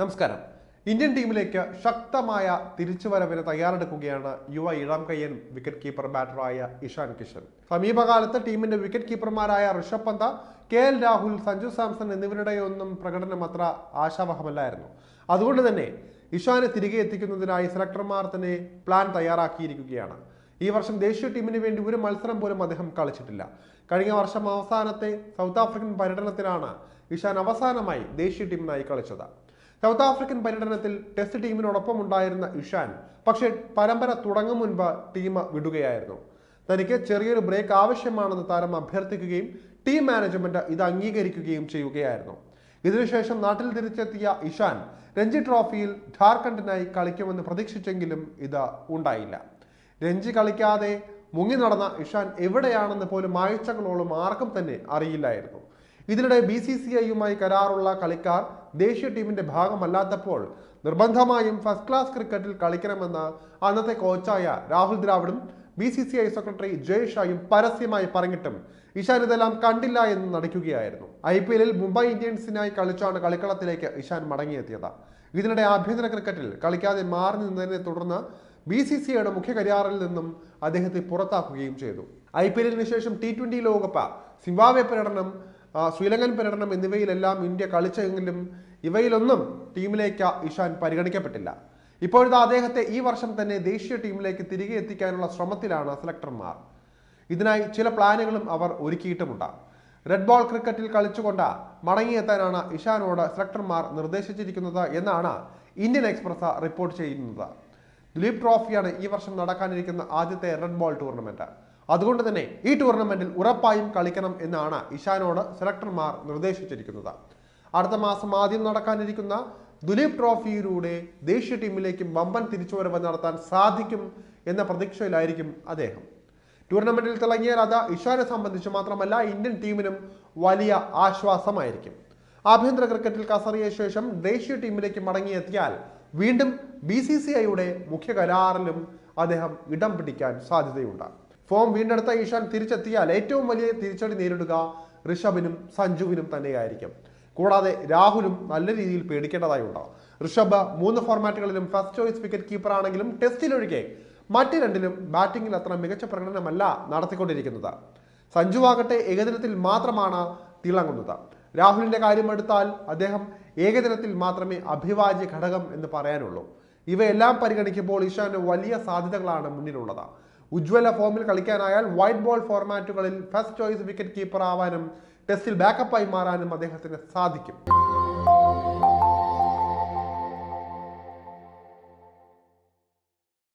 നമസ്കാരം. ഇന്ത്യൻ ടീമിലേക്ക് ശക്തമായ തിരിച്ചുവരവിന് തയ്യാറെടുക്കുകയാണ് യുവ ഇളം കയ്യൻ വിക്കറ്റ് കീപ്പർ ബാറ്ററായ ഇഷാൻ കിഷൻ. സമീപകാലത്ത് ടീമിന്റെ വിക്കറ്റ് കീപ്പർമാരായ ഋഷഭ് പന്ത കെ എൽ രാഹുൽ സഞ്ജു സാംസൺ എന്നിവരുടെയൊന്നും പ്രകടനം അത്ര ആശാവഹമല്ലായിരുന്നു. അതുകൊണ്ട് തന്നെ ഇഷാനെ തിരികെ എത്തിക്കുന്നതിനായി സെലക്ടർമാർ തന്നെ പ്ലാൻ തയ്യാറാക്കിയിരിക്കുകയാണ്. ഈ വർഷം ദേശീയ ടീമിന് വേണ്ടി ഒരു മത്സരം പോലും അദ്ദേഹം കളിച്ചിട്ടില്ല. കഴിഞ്ഞ വർഷം അവസാനത്തെ സൗത്ത് ആഫ്രിക്കൻ പര്യടനത്തിലാണ് ഇഷാൻ അവസാനമായി ദേശീയ ടീമിനായി കളിച്ചത്. സൗത്ത് ആഫ്രിക്കൻ പര്യടനത്തിൽ ടെസ്റ്റ് ടീമിനോടൊപ്പം ഉണ്ടായിരുന്ന ഇഷാൻ പക്ഷെ പരമ്പര തുടങ്ങും മുൻപ് ടീം വിടുകയായിരുന്നു. തനിക്ക് ചെറിയൊരു ബ്രേക്ക് ആവശ്യമാണെന്ന് താരം അഭ്യർത്ഥിക്കുകയും ടീം മാനേജ്മെന്റ് ഇത് അംഗീകരിക്കുകയും ചെയ്യുകയായിരുന്നു. ഇതിനുശേഷം നാട്ടിൽ തിരിച്ചെത്തിയ ഇഷാൻ രഞ്ജി ട്രോഫിയിൽ ഝാർഖണ്ഡിനായി കളിക്കുമെന്ന് പ്രതീക്ഷിച്ചെങ്കിലും ഇത് ഉണ്ടായില്ല. രഞ്ജി കളിക്കാതെ മുങ്ങി നടന്ന ഇഷാൻ എവിടെയാണെന്ന് പോലും ആഴ്ചകളോളം ആർക്കും തന്നെ അറിയില്ലായിരുന്നു. ഇതിനിടെ ബി സി സി ഐയുമായി കരാറുള്ള കളിക്കാർ ദേശീയ ടീമിന്റെ ഭാഗമല്ലാത്തപ്പോൾ നിർബന്ധമായും ഫസ്റ്റ് ക്ലാസ് ക്രിക്കറ്റിൽ കളിക്കണമെന്ന് അന്നത്തെ കോച്ചായ Rahul ദ്രാവിഡും B C C I secretary Jay ഷായും പരസ്യമായി പറഞ്ഞിട്ടും ഇഷാൻ ഇതെല്ലാം കണ്ടില്ല എന്ന് നടിക്കുകയായിരുന്നു. ഐ പി എല്ലിൽ മുംബൈ ഇന്ത്യൻസിനായി കളിച്ചാണ് കളിക്കളത്തിലേക്ക് ഇഷാൻ മടങ്ങിയെത്തിയത്. ഇതിനിടെ ആഭ്യന്തര ക്രിക്കറ്റിൽ കളിക്കാതെ മാറി നിന്നതിനെ തുടർന്ന് ബി സി സി ഐയുടെ മുഖ്യ കരിയാറിൽ നിന്നും അദ്ദേഹത്തെ പുറത്താക്കുകയും ചെയ്തു. ഐ പി എല്ലിന് ശേഷം ടി ട്വന്റി ലോകകപ്പ് സിംബാബ്വെ പര്യടനം ശ്രീലങ്കൻ പര്യടനം എന്നിവയിലെല്ലാം ഇന്ത്യ കളിച്ചെങ്കിലും ഇവയിലൊന്നും ടീമിലേക്ക് ഇഷാൻ പരിഗണിക്കപ്പെട്ടില്ല. ഇപ്പോഴത്തെ അദ്ദേഹത്തെ ഈ വർഷം തന്നെ ദേശീയ ടീമിലേക്ക് തിരികെ എത്തിക്കാനുള്ള ശ്രമത്തിലാണ് സെലക്ടർമാർ. ഇതിനായി ചില പ്ലാനുകളും അവർ ഒരുക്കിയിട്ടുമുണ്ട്. റെഡ് ബോൾ ക്രിക്കറ്റിൽ കളിച്ചുകൊണ്ട് മടങ്ങിയെത്താനാണ് ഇഷാനോട് സെലക്ടർമാർ നിർദ്ദേശിച്ചിരിക്കുന്നത് എന്നാണ് ഇന്ത്യൻ എക്സ്പ്രസ് റിപ്പോർട്ട് ചെയ്യുന്നത്. ദിലീപ് ട്രോഫിയാണ് ഈ വർഷം നടക്കാനിരിക്കുന്ന ആദ്യത്തെ റെഡ് ബോൾ ടൂർണമെന്റ് അതുകൊണ്ട് തന്നെ ഈ ടൂർണമെന്റിൽ ഉറപ്പായും കളിക്കണം എന്നാണ് ഇഷാനോട് സെലക്ടർമാർ നിർദ്ദേശിച്ചിരിക്കുന്നത്. അടുത്ത മാസം ആദ്യം നടക്കാനിരിക്കുന്ന ദുലീപ് ട്രോഫിയിലൂടെ ദേശീയ ടീമിലേക്ക് വമ്പൻ തിരിച്ചുവരവ് നടത്താൻ സാധിക്കും എന്ന പ്രതീക്ഷയിലായിരിക്കും അദ്ദേഹം. ടൂർണമെന്റിൽ തിളങ്ങിയാൽ അത് ഇഷാനെ സംബന്ധിച്ച് മാത്രമല്ല ഇന്ത്യൻ ടീമിനും വലിയ ആശ്വാസമായിരിക്കും. ആഭ്യന്തര ക്രിക്കറ്റിൽ കസറിയ ശേഷം ദേശീയ ടീമിലേക്ക് മടങ്ങിയെത്തിയാൽ വീണ്ടും ബി സി സി ഐയുടെ മുഖ്യ കരാറിലും അദ്ദേഹം ഇടം പിടിക്കാൻ സാധ്യതയുണ്ട്. ഫോം വീണ്ടെടുത്ത ഈശാൻ തിരിച്ചെത്തിയാൽ ഏറ്റവും വലിയ തിരിച്ചടി നേരിടുക ഋഷഭിനും സഞ്ജുവിനും തന്നെയായിരിക്കും. കൂടാതെ രാഹുലും നല്ല രീതിയിൽ പേടിക്കേണ്ടതായി പേടിക്കേണ്ടതായുണ്ട് ഋഷഭ് മൂന്ന് ഫോർമാറ്റുകളിലും ഫസ്റ്റ് ചോയ്സ് വിക്കറ്റ് കീപ്പർ ആണെങ്കിലും ടെസ്റ്റിലൊഴികെ മറ്റ് രണ്ടിലും ബാറ്റിംഗിൽ അത്ര മികച്ച പ്രകടനമല്ല നടത്തിക്കൊണ്ടിരിക്കുന്നത്. സഞ്ജു ആകട്ടെ ഏകദിനത്തിൽ മാത്രമാണ് തിളങ്ങുന്നത്. രാഹുലിന്റെ കാര്യമെടുത്താൽ അദ്ദേഹം ഏകദിനത്തിൽ മാത്രമേ അഭിവാജ്യ ഘടകം എന്ന് പറയാനുള്ളൂ. ഇവയെല്ലാം പരിഗണിക്കുമ്പോൾ ഈശാന് വലിയ സാധ്യതകളാണ് മുന്നിലുള്ളത്. ഉജ്ജ്വല ഫോമിൽ കളിക്കാനായാൽ വൈറ്റ് ബോൾ ഫോർമാറ്റുകളിൽ ഫസ്റ്റ് ചോയ്സ് വിക്കറ്റ് കീപ്പർ ആവാനും ടെസ്റ്റിൽ ബാക്കപ്പായി മാറാനും അദ്ദേഹത്തിന് സാധിക്കും.